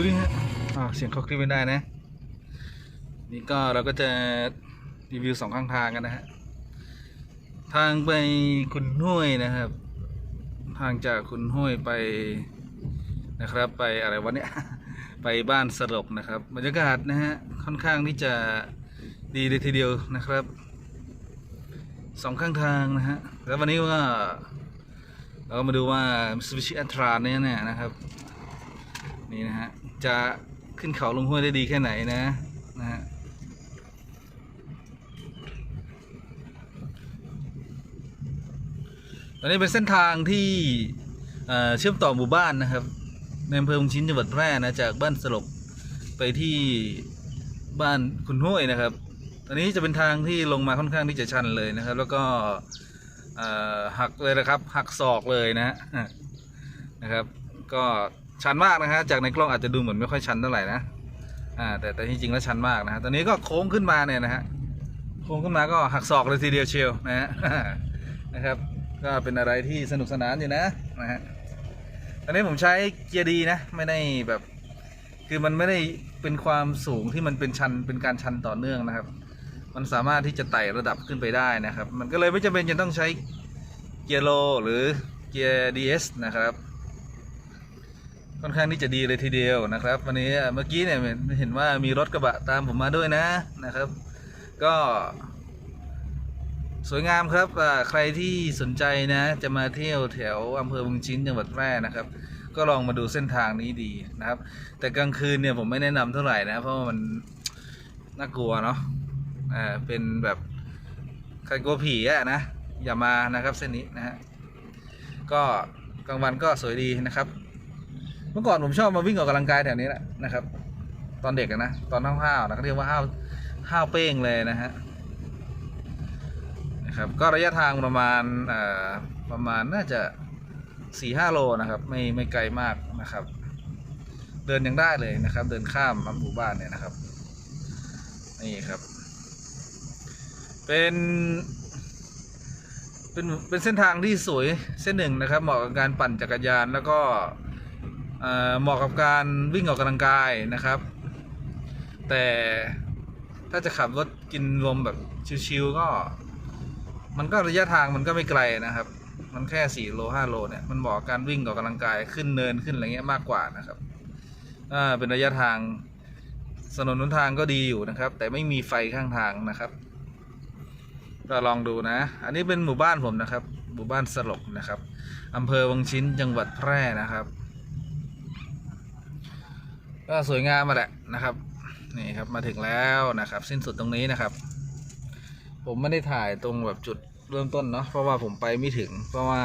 ดูดิฮะเสียงเขาคลิปไม่ได้นะ นี่ก็เราก็จะรีวิวสองข้างทางกันนะฮะ ทางไปคุณห้วยนะครับ ทางจากคุณห้วยไปนะครับไปอะไรวะเนี่ย ไปบ้านสลบนะครับบรรยากาศนะฮะค่อนข้างที่จะดีเลยทีเดียวนะครับสองข้างทางนะฮะ แล้ววันนี้ว่าเรามาดูว่า Mitsubishi a t r a เนี่ยเนี่ยนะครับ นี่นะฮะ จะขึ้นเขาลงห้วยได้ดีแค่ไหนนะนะฮะตอนนี้เป็นเส้นทางที่เชื่อมต่อหมู่บ้านนะครับในอำเภอเมืองชิ้นจังหวัดแพร่นะจากบ้านสลบไปที่บ้านคุณห้วยนะครับ ตอนนี้จะเป็นทางที่ลงมาค่อนข้างที่จะชันเลยนะครับ แล้วก็หักเลยนะครับหักศอกเลยนะนะครับ ก็ ชันมากนะฮะจากในกล้องอาจจะดูเหมือนไม่ค่อยชันเท่าไหร่นะอ่าแต่แต่ที่จริงแล้วชันมากนะฮะตอนนี้ก็โค้งขึ้นมาเนี่ยนะฮะโค้งขึ้นมาก็หักศอกเลยทีเดียวเชียวนะฮะนะครับ ก็เป็นอะไรที่สนุกสนานอยู่นะนะฮะตอนนี้ผมใช้เกียร์ดีนะไม่ได้แบบ คือมันไม่ได้เป็นความสูงที่มันเป็นชันเป็นการชันต่อเนื่องนะครับ มันสามารถที่จะไต่ระดับขึ้นไปได้นะครับ มันก็เลยไม่จำเป็นจะต้องใช้เกียร์โลหรือเกียร์ DS นะครับ ค่อนข้างที่จะดีเลยทีเดียวนะครับ วันนี้เมื่อกี้เนี่ยเห็นว่ามีรถกระบะตามผมมาด้วยนะนะครับ ก็สวยงามครับใครที่สนใจนะ จะมาเที่ยวแถวอำเภอบึงชิ้นจังหวัดแพร่นะครับ ก็ลองมาดูเส้นทางนี้ดีนะครับ แต่กลางคืนเนี่ยผมไม่แนะนำเท่าไหร่นะ เพราะว่ามันน่ากลัวเนาะอ่าเป็นแบบใครกลัวผีอะนะอย่ามานะครับเส้นนี้นะฮะก็กลางวันก็สวยดีนะครับ เมื่อก่อนผมชอบมาวิ่งออกกำลังกายแถวนี้แหละนะครับ ตอนเด็กอะนะตอนห้าวๆนะเขาเรียกว่าห้าวห้าวเป้งเลยนะฮะนะครับก็ระยะทางประมาณประมาณน่าจะสี่ห้าโลนะครับ ไม่ไม่ไกลมากนะครับ เดินยังได้เลยนะครับ เดินข้ามหมู่บ้านเนี่ยนะครับนี่ครับ เป็นเป็นเป็นเส้นทางที่สวยเส้นหนึ่งนะครับ เหมาะกับการปั่นจักรยานแล้วก็ เหมาะกับการวิ่งออกกำลังกายนะครับ แต่ถ้าจะขับรถกินลมแบบชิวๆก็ มันก็ระยะทางมันก็ไม่ไกลนะครับ มันแค่สี่โลห้าโลเนี่ยมันเหมาะการวิ่งออกกำลังกายขึ้นเนินขึ้นอะไรเงี้ยมากกว่านะครับอ่าเป็นระยะทางถนนหนทางก็ดีอยู่นะครับ แต่ไม่มีไฟข้างทางนะครับก็ลองดูนะ อันนี้เป็นหมู่บ้านผมนะครับ หมู่บ้านสลบนะครับอำเภอวังชิ้นจังหวัดแพร่นะครับ ก็สวยงามมาแหละนะครับนี่ครับมาถึงแล้วนะครับ สิ้นสุดตรงนี้นะครับ ผมไม่ได้ถ่ายตรงแบบจุดเริ่มต้นเนาะเพราะว่าผมไปไม่ถึง เพราะว่า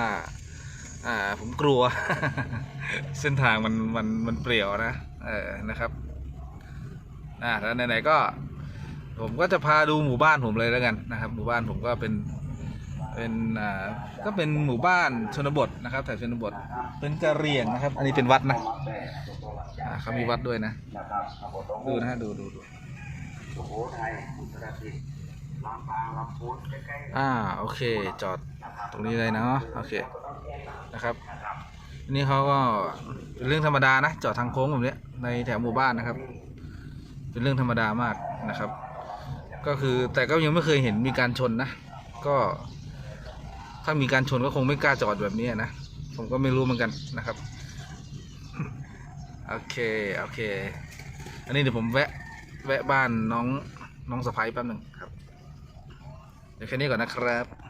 อ่าผมกลัว เส้นทางมันมันมันเปรี่ยวนะเออนะครับอ่าแล้วไหนๆก็ ผมก็จะพาดูหมู่บ้านผมเลยแล้วกันนะครับ หมู่บ้านผมก็เป็น เป็นอ่าก็เป็นหมู่บ้านชนบทนะครับแถวชนบทเป็นกะเหรี่ยงนะครับ อันนี้เป็นวัดนะอ่าเขามีวัดด้วยนะ ดูนะฮะดูดูดูอ่าโอเค จอดตรงนี้เลยเนาะโอเคนะครับอันนี้เขาก็เป็นเรื่องธรรมดานะ จอดทางโค้งแบบนี้ในแถวหมู่บ้านนะครับ เป็นเรื่องธรรมดามากนะครับ ก็คือแต่ก็ยังไม่เคยเห็นมีการชนนะ ก็ ถ้ามีการชนก็คงไม่กล้าจอดแบบนี้นะ ผมก็ไม่รู้เหมือนกันนะครับ โอเค โอเค อันนี้เดี๋ยวผมแวะ แวะบ้านน้องน้องสะพ้ายแป๊บหนึ่งครับ เดี๋ยวแค่นี้ก่อนนะครับ